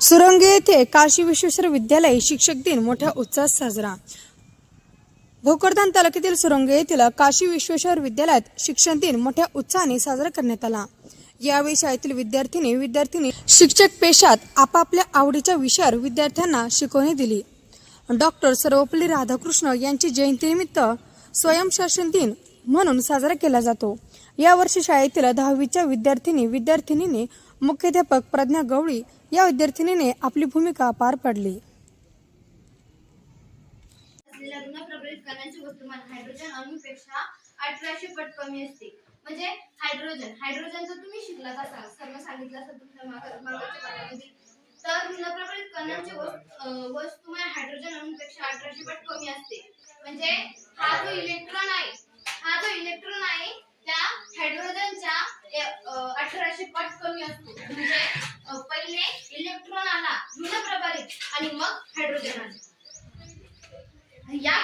सुरंगे येथे काशी विश्वेश्वर विद्यालय शिक्षक दिन मोठ्या उत्साहात साजरा. भोकरदान तालुक्यातील सुरंगे येथील काशी विश्वेश्वर विद्यालयात शिक्षण दिन मोठ्या उत्साहाने साजरा करण्यात आला. यावेळी शाळेतील विद्यार्थिनी विद्यार्थिनी शिक्षक पेशात आपापल्या आवडीच्या विषयावर विद्यार्थ्यांना शिकवणी दिली. डॉक्टर सर्वपल्ली राधाकृष्ण यांची जयंतीनिमित्त स्वयंशासन दिन म्हणून साजरा केला जातो. यावर्षी शाळेतील दहावीच्या विद्यार्थिनी विद्यार्थिनीने मुख्याध्यापक प्रज्ञा गवळी या विद्यार्थिनीने आपली भूमिका पार पाडली. असलेल्या ऋण प्रबलित वस्तुमान. हायड्रोजन अणूपेक्षा अठराशे पट कमी असते. म्हणजे हायड्रोजन. हायड्रोजन तर तुम्ही शिकलाच असाल सर्व सांगितलं असं तुमच्या माग- तर ऋण प्रबलित कणांचे वस्तुमान हायड्रोजन अणूपेक्षा अठराशे पट कमी असते. म्हणजे हा जो इलेक्ट्रॉन आहे हा जो इलेक्ट्रॉन आहे त्या हायड्रोजनच्या अठराशे पट कमी असतो. म्हणजे पहिले इलेक्ट्रॉन आला ऋण प्रभारित आणि मग हायड्रोजन आला. या